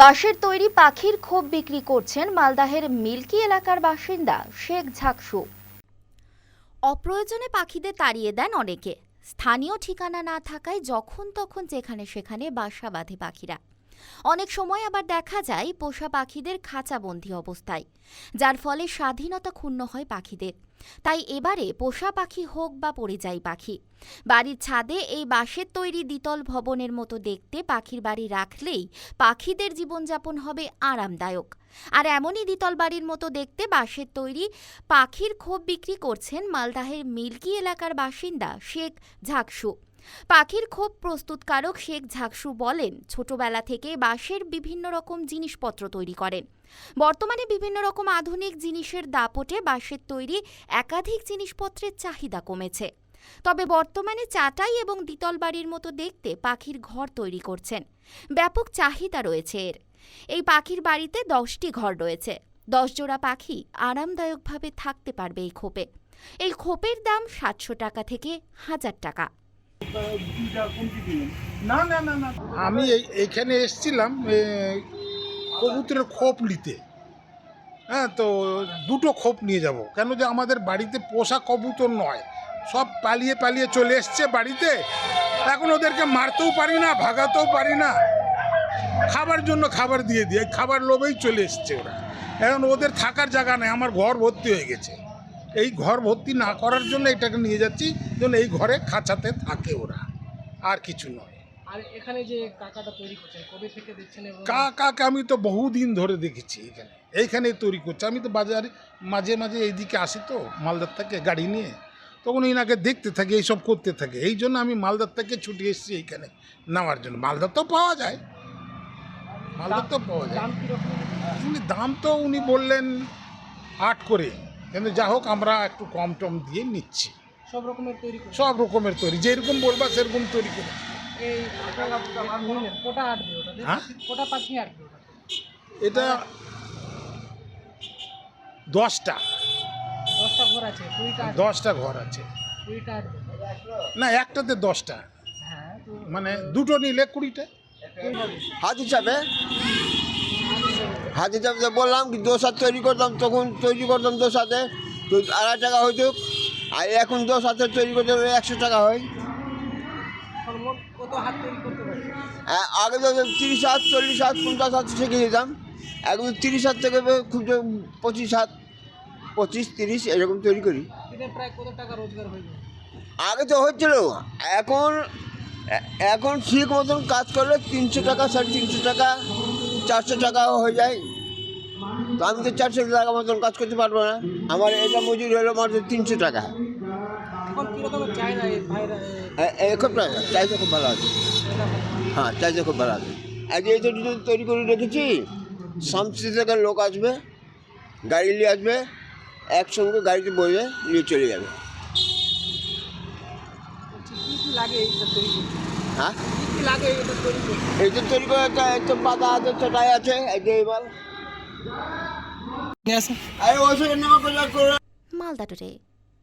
বাঁশের তৈরি পাখির খোপ বিক্রি করছেন মালদাহের মিল্কি এলাকার বাসিন্দা শেখ ঝাকসু। অপ্রয়োজনে পাখিদের তাড়িয়ে দেন অনেকে। স্থানীয় ঠিকানা না থাকায় যখন তখন যেখানে সেখানে বাসা বাঁধে পাখিরা। অনেক সময় আবার দেখা যায় পোষা পাখিদের খাঁচাবন্দি অবস্থায়, যার ফলে স্বাধীনতা ক্ষুণ্ণ হয় পাখিদের। তাই এবারে পোষা পাখি হোক বা পরিযায়ী পাখি, বাড়ির ছাদে এই বাঁশের তৈরি দ্বিতল ভবনের মতো দেখতে পাখির বাড়ি রাখলেই পাখিদের জীবনযাপন হবে আরামদায়ক। আর এমনই দ্বিতল বাড়ির মতো দেখতে বাঁশের তৈরি পাখির ক্ষোভ বিক্রি করছেন মালদাহের মিল্কি এলাকার বাসিন্দা শেখ ঝাকসু। পাখির খোপ প্রস্তুতকারক শেখ ঝাকসু বলেন, ছোটবেলা থেকে বাঁশের বিভিন্ন রকম জিনিসপত্র তৈরি করেন বর্তমানে বিভিন্ন রকম আধুনিক জিনিসের দাপটে বাঁশের তৈরি একাধিক জিনিসপত্রের চাহিদা কমেছে। তবে বর্তমানে চাটাই এবং দ্বিতল বাড়ির মতো দেখতে পাখির ঘর তৈরি করছেন। ব্যাপক চাহিদা রয়েছে এর। এই পাখির বাড়িতে দশটি ঘর রয়েছে। দশ জোড়া পাখি আরামদায়কভাবে থাকতে পারবে এই খোপে এই খোপের দাম সাতশো টাকা থেকে হাজার টাকা। না না না না আমি এই- এইখানে এসেছিলাম কবুতরের খোপ নিতে। হ্যাঁ তো দুটো খোপ নিয়ে যাব। কেন যে আমাদের বাড়িতে পোষা কবুতর নয়। সব পালিয়ে পালিয়ে চলে এসছে বাড়িতে। এখন ওদেরকে মারতেও পারি না, ভাগাতেও পারি না। খাবার জন্য খাবার দিয়ে দিয়ে খাবার লোভেই চলে এসছে ওরা। এখন ওদের থাকার জায়গা নেই, আমার ঘর ভর্তি হয়ে গেছে। এই ঘর ভর্তি না করার জন্য এটাকে নিয়ে যাচ্ছি যেন এই ঘরে খাঁচাতে থাকে ওরা। আর কিছু নয়। আর এখানে যে কাকাটা তৈরি করছেন কবে থেকে দেখছেন এবং কা কাকে আমি তো বহুদিন ধরে দেখেছি এখানে। এইখানে তৈরি করছে। আমি তো বাজারে মাঝে মাঝে এইদিকে আসি তো মালদার থেকে গাড়ি নিয়ে। তখন এনাকে দেখতে থাকি এইসব করতে থাকে। এই জন্য আমি মালদার থেকে ছুটে এসেছি এইখানে নামার জন্য। মালদার তো পাওয়া যায়। মালদার তো পাওয়া যায়। দাম তো উনি বললেন আট করে। কিন্তু যা হোক আমরা একটু কম টম দিয়ে নিচ্ছি। সব রকমের তৈরি সব রকমের তৈরি যেরকম বলবা সেরকম তৈরি করে। হ্যাঁ? এটা দশটা। দশটা ঘর আছে দশটা ঘর আছে। না একটাতে দশটা। হ্যাঁ মানে দুটো নিলে কুড়িটা। হাতি চাপে হাতি চাপে বললাম কি দোসার তৈরি করতাম তখন তৈরি করতাম দোসাতে। তো আড়াই টাকা হইতো। আর এখন দোস হাতে তৈরি করতে একশো টাকা হয়। আ- আগে তো তিরিশ হাত চল্লিশ হাত পঞ্চাশ হাত শিখে যেতাম এখন তিরিশ হাত থেকে খুব পঁচিশ হাত পঁচিশ তিরিশ এরকম তৈরি করি। দিনে প্রায় কত টাকা রোজগার হয়ে যাবে আগে তো হচ্ছিল এখন এখন ঠিক মতন কাজ করলে তিনশো টাকা সাড়ে তিনশো টাকা চারশো টাকা হয়ে যায়। তো আমি তো চারশো টাকা মতন কাজ করতে পারব না। আমার এটা মজুরি হলো মাত্র তিনশো টাকা। এখন চাহিদা খুব ভালো আছে। হ্যাঁ চাইতে খুব ভালো আছে। আজ এই তৈরি তৈরি করে রেখেছি সামসি থেকে লোক আসবে গাড়ি নিয়ে আসবে একসঙ্গে গাড়িতে বসবে নিয়ে চলে যাবে। কী লাগে হ্যাঁ? এই যে তৈরি করে একটা পাতা আছে চটাই আছে এই যে এবার মালদা টুডে।